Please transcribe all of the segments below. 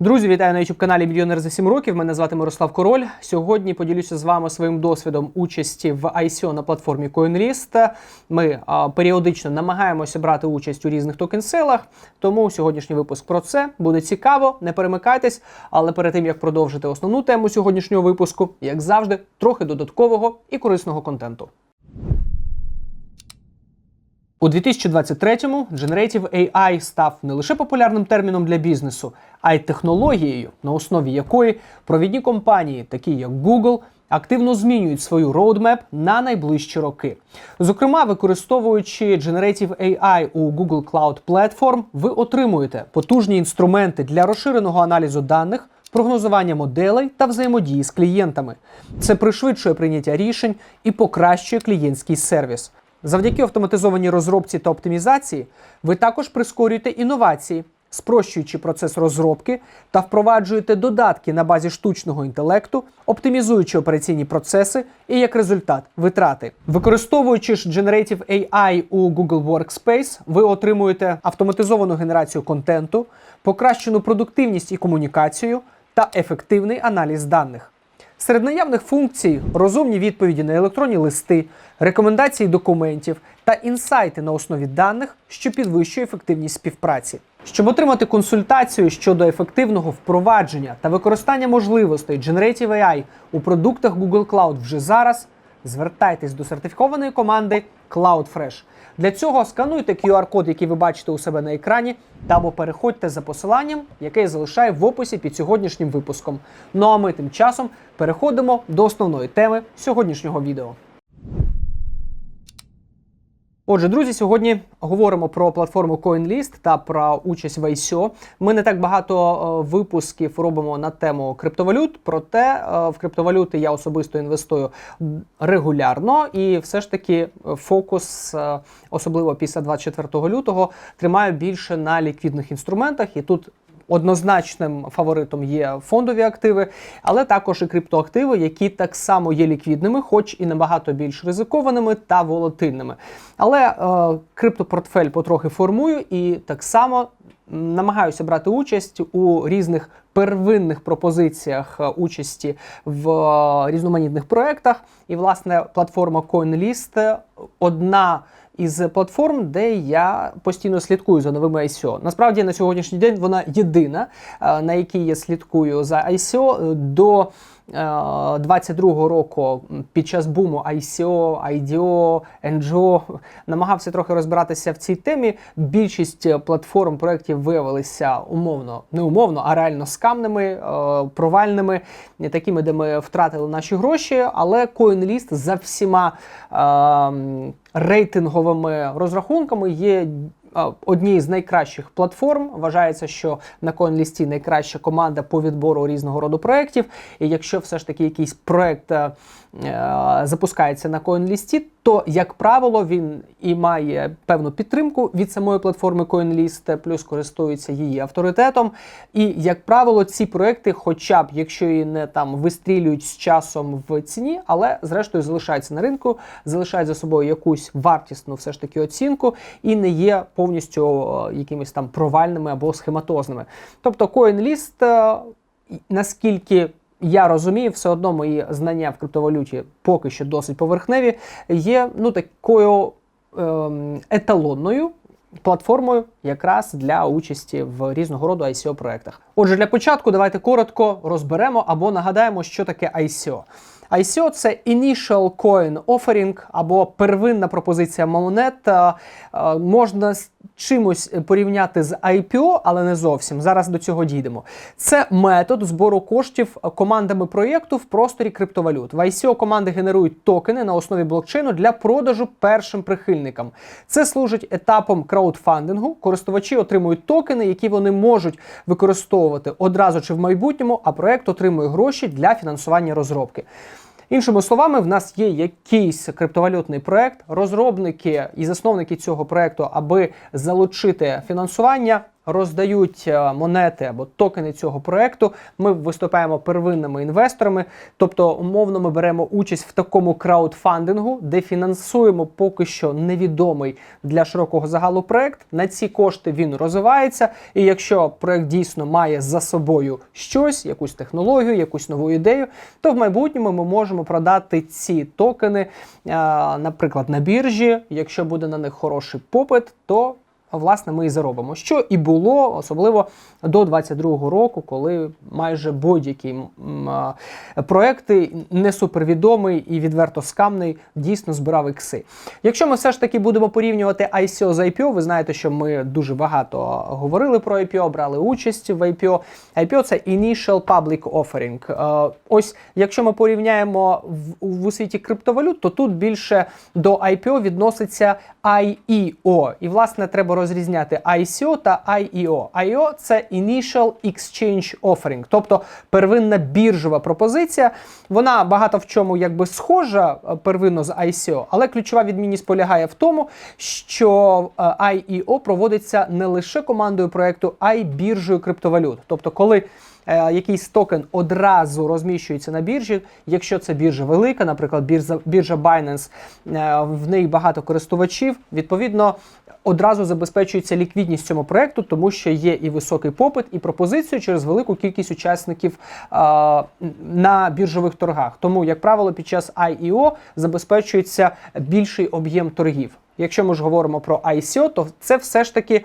Друзі, вітаю на youtube каналі Мільйонер за 7 років. Мене звати Мирослав Король. Сьогодні поділюся з вами своїм досвідом участі в ICO на платформі CoinList. Ми а, періодично намагаємося брати участь у різних токен-селах, тому сьогоднішній випуск про це буде цікаво. Не перемикайтесь. Але перед тим як продовжити основну тему сьогоднішнього випуску, як завжди, трохи додаткового і корисного контенту. У 2023-му Generative AI став не лише популярним терміном для бізнесу, а й технологією, на основі якої провідні компанії, такі як Google, активно змінюють свою роудмеп на найближчі роки. Зокрема, використовуючи Generative AI у Google Cloud Platform, ви отримуєте потужні інструменти для розширеного аналізу даних. Прогнозування моделей та взаємодії з клієнтами це пришвидшує прийняття рішень і покращує клієнтський сервіс. Завдяки автоматизованій розробці та оптимізації ви також прискорюєте інновації, спрощуючи процес розробки та впроваджуєте додатки на базі штучного інтелекту, оптимізуючи операційні процеси і як результат витрати. Використовуючи ж Generative AI у Google Workspace, ви отримуєте автоматизовану генерацію контенту, покращену продуктивність і комунікацію та ефективний аналіз даних. Серед наявних функцій розумні відповіді на електронні листи, рекомендації документів та інсайти на основі даних, що підвищує ефективність співпраці. Щоб отримати консультацію щодо ефективного впровадження та використання можливостей Generative AI у продуктах Google Cloud вже зараз, звертайтесь до сертифікованої команди CloudFresh. Для цього скануйте QR-код, який ви бачите у себе на екрані, та або переходьте за посиланням, яке я залишаю в описі під сьогоднішнім випуском. Ну а ми тим часом переходимо до основної теми сьогоднішнього відео. Отже, друзі, сьогодні говоримо про платформу CoinList та про участь в ICO. Ми не так багато е, випусків робимо на тему криптовалют, проте е, в криптовалюти я особисто інвестую регулярно, і все ж таки е, фокус, особливо після 24 лютого, тримаю більше на ліквідних інструментах. І тут Однозначним фаворитом є фондові активи, але також і криптоактиви, які так само є ліквідними, хоч і набагато більш ризикованими та волатильними. Але е, криптопортфель потрохи формую і так само намагаюся брати участь у різних первинних пропозиціях е, участі в е, різноманітних проєктах. І, власне, платформа CoinList одна із платформ, де я постійно слідкую за новими ICO. Насправді на сьогоднішній день вона єдина, е, на якій я слідкую за ICO до. 22-го року під час буму ICO, IDO, NGO намагався трохи розбиратися в цій темі. Більшість платформ проєктів виявилися умовно, не умовно, а реально скамними, е, провальними, такими, де ми втратили наші гроші. Але CoinList за всіма е, рейтинговими розрахунками є однією з найкращих платформ. Вважається, що на CoinList найкраща команда по відбору різного роду проєктів. І якщо все ж таки якийсь проєкт е, запускається на CoinList, то, як правило, він і має певну підтримку від самої платформи CoinList, плюс користується її авторитетом. І, як правило, ці проекти, хоча б якщо і не там вистрілюють з часом в ціні, але зрештою залишаються на ринку, залишають за собою якусь вартісну все ж таки оцінку і не є повністю е, якимись там провальними або схематозними. Тобто CoinList, е, наскільки я розумію, все одно мої знання в криптовалюті поки що досить поверхневі, є ну такою ем, еталонною. Платформою якраз для участі в різного роду ICO проектах. Отже, для початку давайте коротко розберемо або нагадаємо, що таке ICO. ICO – це Initial Coin Offering або первинна пропозиція монет. Можна з чимось порівняти з IPO, але не зовсім. Зараз до цього дійдемо. Це метод збору коштів командами проєкту в просторі криптовалют. В ICO команди генерують токени на основі блокчейну для продажу першим прихильникам. Це служить етапом краудфандингу. Користувачі отримують токени, які вони можуть використовувати одразу чи в майбутньому, а проєкт отримує гроші для фінансування розробки. Іншими словами, в нас є якийсь криптовалютний проект, розробники і засновники цього проекту, аби залучити фінансування, роздають е, монети або токени цього проекту. Ми виступаємо первинними інвесторами. Тобто, умовно, ми беремо участь в такому краудфандингу, де фінансуємо поки що невідомий для широкого загалу проект. На ці кошти він розвивається. І якщо проект дійсно має за собою щось, якусь технологію, якусь нову ідею, то в майбутньому ми можемо продати ці токени, е, наприклад, на біржі. Якщо буде на них хороший попит, то власне ми і заробимо. Що і було, особливо до 22-го року, коли майже будь-які проекти не супервідомий і відверто скамний дійсно збирав ікси. Якщо ми все ж таки будемо порівнювати ICO з IPO, ви знаєте, що ми дуже багато говорили про IPO, брали участь в IPO. IPO – це Initial Public Offering. Е, Ось, якщо ми порівняємо в, у світі криптовалют, то тут більше до IPO відноситься IEO. І, власне, треба розрізняти ICO та IEO. IEO – це Initial Exchange Offering, тобто первинна біржова пропозиція. Вона багато в чому якби схожа е, первинно з ICO, але ключова відмінність полягає в тому, що е, IEO проводиться не лише командою проекту, а й біржею криптовалют. Тобто, коли якийсь токен одразу розміщується на біржі. Якщо це біржа велика, наприклад, біржа, біржа Binance, е, в неї багато користувачів, відповідно. Одразу забезпечується ліквідність цьому проекту, тому що є і високий попит, і пропозицію через велику кількість учасників а, на біржових торгах. Тому, як правило, під час IEO забезпечується більший об'єм торгів. Якщо ми ж говоримо про ICO, то це все ж таки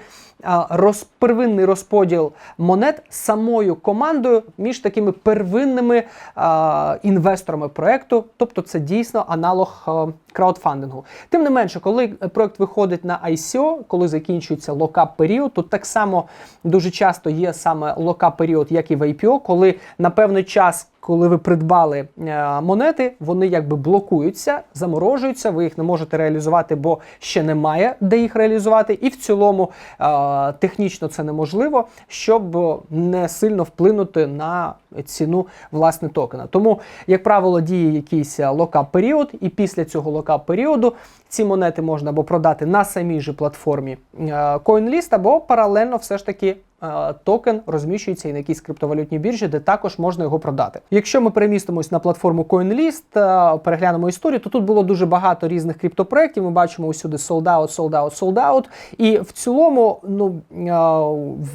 роз, первинний розподіл монет самою командою між такими первинними а, інвесторами проекту. Тобто це дійсно аналог а, краудфандингу. Тим не менше, коли проект виходить на ICO, коли закінчується локап період, то так само дуже часто є саме локап період, як і в IPO, коли на певний час. Коли ви придбали е, монети, вони якби блокуються, заморожуються, ви їх не можете реалізувати, бо ще немає де їх реалізувати. І в цілому е, технічно це неможливо, щоб не сильно вплинути на ціну власне токена. Тому, як правило, діє якийсь локап період, і після цього локап періоду ці монети можна або продати на самій же платформі е, CoinList, або паралельно все ж таки. Е, Токен розміщується і на якійсь криптовалютній біржі, де також можна його продати. Якщо ми перемістимось на платформу CoinList, е, переглянемо історію, то тут було дуже багато різних криптопроєктів. Ми бачимо усюди sold out, sold out, sold out. І в цілому, ну е,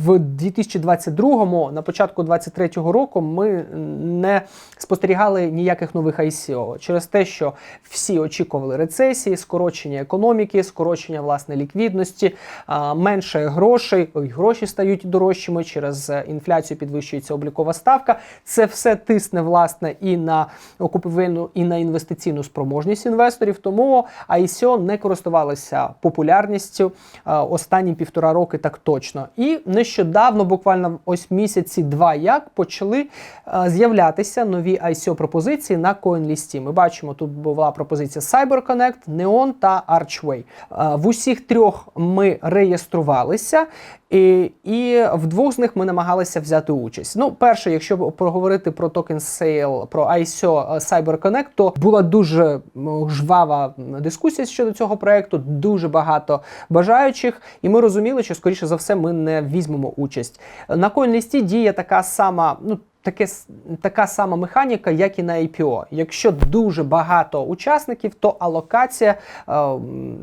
в 2022-му, на початку 2023 року, ми не спостерігали ніяких нових ICO через те, що всі очікували рецесії, скорочення економіки, скорочення власне ліквідності, менше грошей, гроші стають дорожчими через е, інфляцію, підвищується облікова ставка. Це все тисне власне і на окупівельну, і на інвестиційну спроможність інвесторів. Тому ICO не користувалися популярністю е, останні півтора роки, так точно. І нещодавно, буквально ось місяці два, як почали е, з'являтися нові ICO пропозиції на CoinList. Ми бачимо, тут була пропозиція CyberConnect, Neon та Archway. В усіх трьох ми реєструвалися. І, в двох з них ми намагалися взяти участь. Ну, перше, якщо проговорити про токен сейл, про ICO CyberConnect, то була дуже жвава дискусія щодо цього проекту, дуже багато бажаючих, і ми розуміли, що скоріше за все ми не візьмемо участь. На CoinList діє така сама, ну. Таке, така сама механіка, як і на IPO. Якщо дуже багато учасників, то алокація е,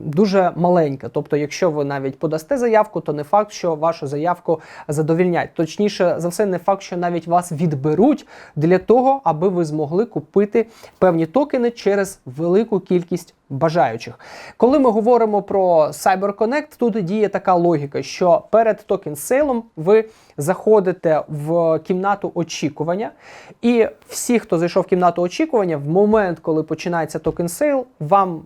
дуже маленька. Тобто, якщо ви навіть подасте заявку, то не факт, що вашу заявку задовільнять. Точніше за все, не факт, що навіть вас відберуть для того, аби ви змогли купити певні токени через велику кількість бажаючих. Коли ми говоримо про CyberConnect, тут діє така логіка, що перед токен сейлом ви заходите в кімнату очікування, і всі, хто зайшов в кімнату очікування, в момент, коли починається токен сейл, вам,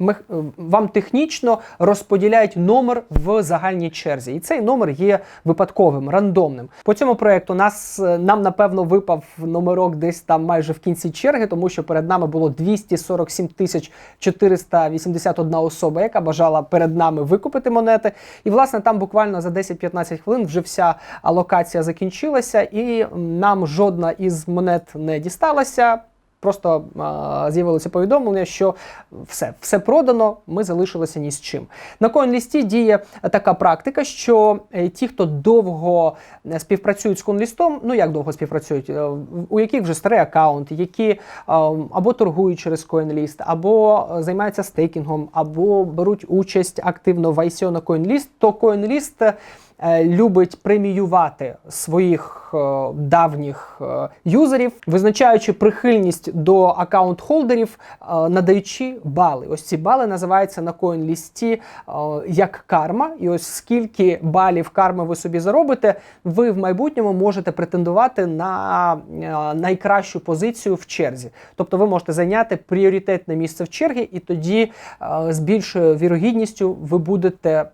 е, вам технічно розподіляють номер в загальній черзі. І цей номер є випадковим, рандомним. По цьому проекту нас нам напевно випав номерок десь там майже в кінці черги, тому що перед нами було 247 тисяч 481 особа, яка бажала перед нами викупити монети. І власне там буквально за 10-15 хвилин вже вся алокація закінчилася, і нам жодна із монет не дісталася. Просто з'явилося повідомлення, що все, все продано, ми залишилися ні з чим. На CoinList діє така практика, що е, ті, хто довго е, співпрацюють з CoinList, ну як довго співпрацюють, е, у яких вже старий аккаунт, які або торгують через CoinList, або займаються стейкінгом, або беруть участь активно в ICO на CoinList, то е, любить преміювати своїх е, давніх е, юзерів, визначаючи прихильність до аккаунт-холдерів, е, надаючи бали. Ось ці бали називаються на е, як карма. І ось скільки балів карми ви собі заробите, ви в майбутньому можете претендувати на найкращу позицію в черзі. Тобто ви можете зайняти пріоритетне місце в черзі, і тоді з більшою вірогідністю ви будете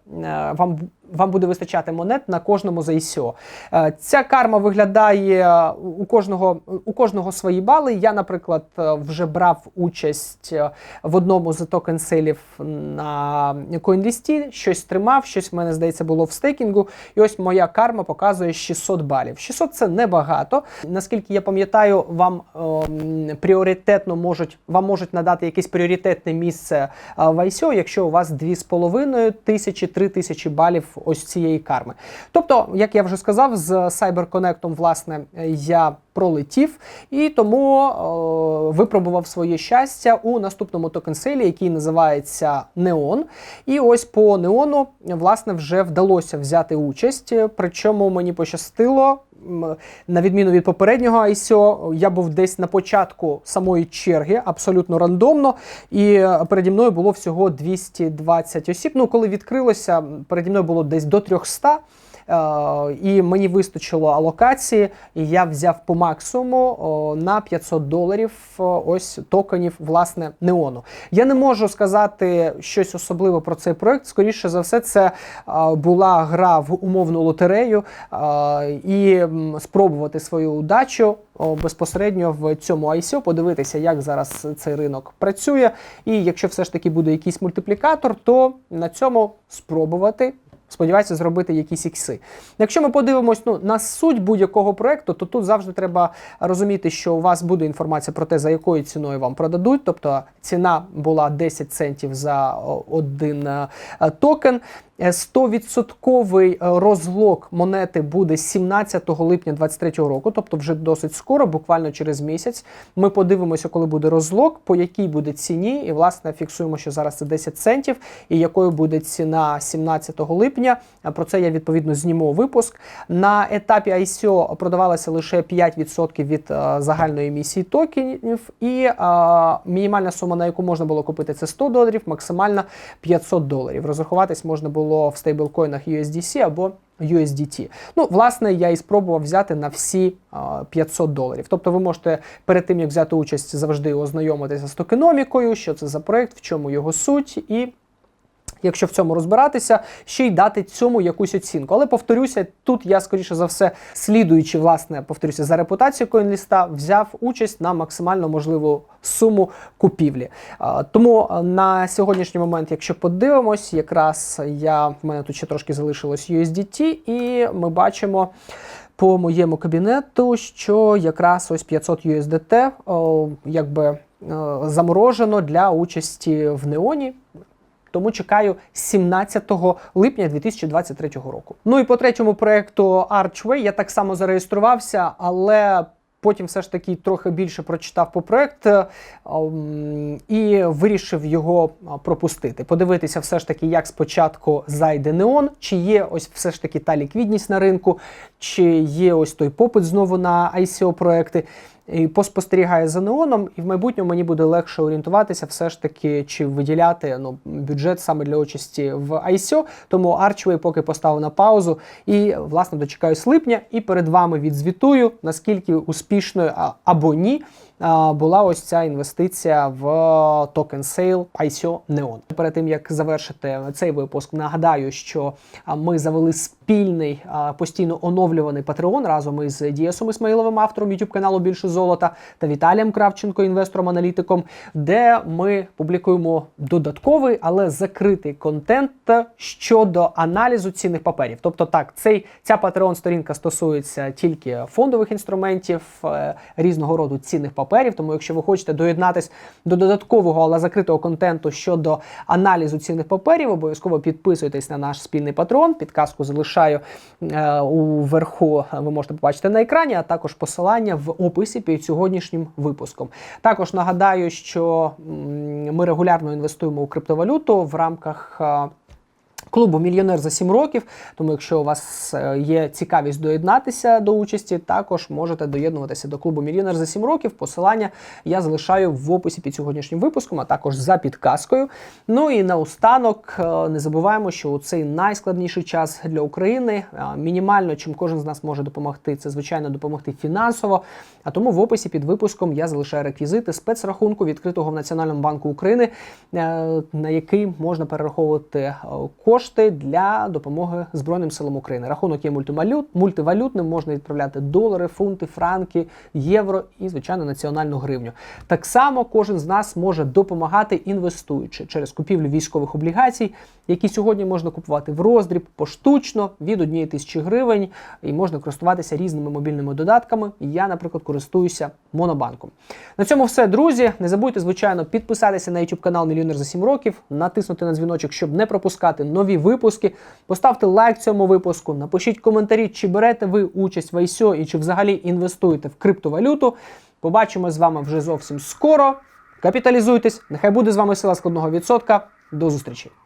вам. Вам буде вистачати монет на кожному з ICO. Ця карма виглядає у кожного у кожного свої бали. Я, наприклад, е, вже брав участь е, в одному з токен селів на CoinList, щось тримав, щось в мене здається було в стейкінгу. І ось моя карма показує 600 балів. 600 це небагато. Наскільки я пам'ятаю, вам ем, пріоритетно можуть вам можуть надати якесь пріоритетне місце е, в ICO, якщо у вас 2,5 тисячі 3 тисячі балів ось цієї карми. Тобто, як я вже сказав, з CyberConnect, власне, я пролетів і тому е, випробував своє щастя у наступному токен-селі, який називається Неон. І ось по Неону, власне, вже вдалося взяти участь. Причому мені пощастило. На відміну від попереднього ICO, я був десь на початку самої черги, абсолютно рандомно, і переді мною було всього 220 осіб. Ну, коли відкрилося, переді мною було десь до 300. Е, і мені вистачило алокації, і я взяв по максимуму на 500 доларів ось токенів власне неону. Я не можу сказати щось особливе про цей проект. Скоріше за все, це е, була гра в умовну лотерею е, і спробувати свою удачу безпосередньо в цьому ICO, подивитися, як зараз цей ринок працює. І якщо все ж таки буде якийсь мультиплікатор, то на цьому спробувати. Сподіваюся, зробити якісь ікси. Якщо ми подивимось ну, на суть будь-якого проекту, то тут завжди треба розуміти, що у вас буде інформація про те, за якою ціною вам продадуть. Тобто ціна була 10 центів за один е, токен. Е, 100% розлог монети буде 17 липня 2023 року, тобто вже досить скоро, буквально через місяць. Ми подивимося, коли буде розлог, по якій буде ціні, і власне фіксуємо, що зараз це 10 центів, і якою буде ціна 17 липня. Е, Про це я відповідно зніму випуск. На етапі ICO продавалося лише 5% від е, загальної емісії токенів, і е, мінімальна сума, на яку можна було купити, це 100 доларів, максимальна 500 доларів. Розрахуватись можна було в стейблкоїнах USDC або USDT. Ну, власне, я і спробував взяти на всі 500 доларів. Тобто, ви можете перед тим як взяти участь, завжди ознайомитися з токеномікою, що це за проект, в чому його суть, і якщо в цьому розбиратися, ще й дати цьому якусь оцінку. Але повторюся, тут я скоріше за все, слідуючи, власне, повторюся, за репутацією коінліста, взяв участь на максимально можливу суму купівлі. Тому на сьогоднішній момент, якщо подивимось, якраз я в мене тут ще трошки залишилось USDT, і ми бачимо. По моєму кабінету, що якраз ось 500 USDT о, якби е, заморожено для участі в неоні. Тому чекаю 17 липня 2023 року. Ну і по третьому проекту Archway я так само зареєструвався, але потім все ж таки трохи більше прочитав по проект е, і вирішив його пропустити. Подивитися, все ж таки, як спочатку зайде неон, чи є ось все ж таки та ліквідність на ринку, чи є ось той попит знову на ICO проекти і поспостерігає за неоном, і в майбутньому мені буде легше орієнтуватися, все ж таки, чи виділяти ну, бюджет саме для участі в ICO. Тому Archway поки поставив на паузу і, власне, дочекаюсь липня, і перед вами відзвітую, наскільки успішною або ні. Була ось ця інвестиція в токен сейл ICO Neon. Перед тим як завершити цей випуск, нагадаю, що ми завели спільний постійно оновлюваний Patreon разом із Дієсом Ісмаїловим, автором YouTube каналу Більше золота та Віталієм Кравченко, інвестором-аналітиком, де ми публікуємо додатковий, але закритий контент щодо аналізу цінних паперів. Тобто, так, цей ця Patreon сторінка стосується тільки фондових інструментів, е, різного роду цінних паперів паперів. Тому, якщо ви хочете доєднатись до додаткового, але закритого контенту щодо аналізу цінних паперів, обов'язково підписуйтесь на наш спільний патрон. Підказку залишаю е, уверху. Ви можете побачити на екрані, а також посилання в описі під сьогоднішнім випуском. Також нагадаю, що ми регулярно інвестуємо у криптовалюту в рамках. Клубу Мільйонер за 7 років. Тому, якщо у вас е, є цікавість доєднатися до участі, також можете доєднуватися до клубу Мільйонер за 7 років. Посилання я залишаю в описі під сьогоднішнім випуском, а також за підказкою. Ну і наостанок е, не забуваємо, що у цей найскладніший час для України е, мінімально, чим кожен з нас може допомогти, це звичайно допомогти фінансово. А тому в описі під випуском я залишаю реквізити спецрахунку відкритого в Національному банку України, на який можна перераховувати е, кошти для допомоги Збройним силам України. Рахунок є мультивалют, мультивалютним, можна відправляти долари, фунти, франки, євро і, звичайно, національну гривню. Так само кожен з нас може допомагати інвестуючи через купівлю військових облігацій, які сьогодні можна купувати в роздріб поштучно від однієї тисячі гривень, і можна користуватися різними мобільними додатками. Я, наприклад, користуюся монобанком. На цьому все, друзі. Не забудьте, звичайно, підписатися на YouTube канал Мільйонер за 7 років, натиснути на дзвіночок, щоб не пропускати нові випуски. Поставте лайк цьому випуску, напишіть коментарі, чи берете ви участь в ICO і чи взагалі інвестуєте в криптовалюту. Побачимо з вами вже зовсім скоро. Капіталізуйтесь. Нехай буде з вами сила складного відсотка. До зустрічі!